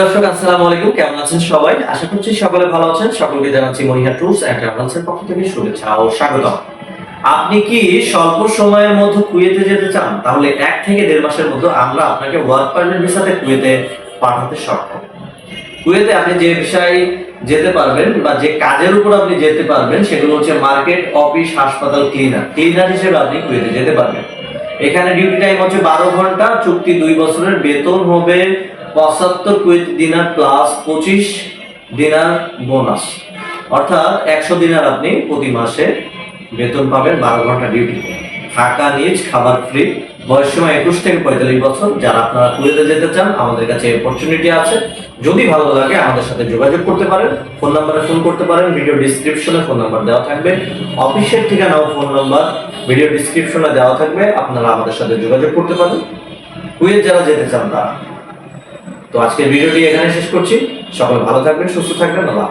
দর্শক, আসসালামু আলাইকুম। কেমন আছেন সবাই? আশা করছি সকলে ভালো আছেন। সকলকে জানাচ্ছি ট্রাভেলসের পক্ষ থেকে শুভেচ্ছা ও স্বাগত আপনি কি স্বল্প সময়ের মধ্যে কুয়েতে যেতে চান? তাহলে এক থেকে দেড় মাসের মধ্যে আমরা আপনাকে ওয়ার্ক পারমিট ভিসাতে কুয়েতে পাঠাতে সক্ষম। কুয়েতে আপনি যে বিষয়ে যেতে পারবেন বা যে কাজের উপর আপনি যেতে পারবেন, সেগুলো হচ্ছে মার্কেট, অফিস, হাসপাতাল, ক্লিনার। ক্লিনার হিসেবে আপনি কুয়েতে যেতে পারবেন। এখানে ডিউটি টাইম হচ্ছে বারো ঘণ্টা, চুক্তি দুই বছরের, বেতন হবে পঁচাত্তর কুয়েত দিনার প্লাস পঁচিশ দিনার বোনাস। অর্থাৎ একশো দিনার আপনি প্রতি মাসে বেতন পাবেন বারো ঘণ্টা ডিউটি। থাকা, নিজ, খাবার ফ্রি বয়স সময় একুশ থেকে পঁয়তাল্লিশ বছর। যারা আপনারা কুয়েতে যেতে চান, আমাদের কাছে অপরচুনিটি আছে। যদি ভালো লাগে, আমাদের সাথে যোগাযোগ করতে পারেন, ফোন নাম্বারে ফোন করতে পারেন ভিডিও ডিসক্রিপশনে ফোন নাম্বার দেওয়া থাকবে। অফিসের ঠিকানা ও ফোন নাম্বার ভিডিও ডিসক্রিপশনে দেওয়া থাকবে। আপনারা আমাদের সাথে যোগাযোগ করতে পারেন। কুয়েত যারা যেতে চান তারা তো আজকের ভিডিওটি এখানে শেষ করছি। সকলে ভালো থাকবেন সুস্থ থাকবেন আল্লাহ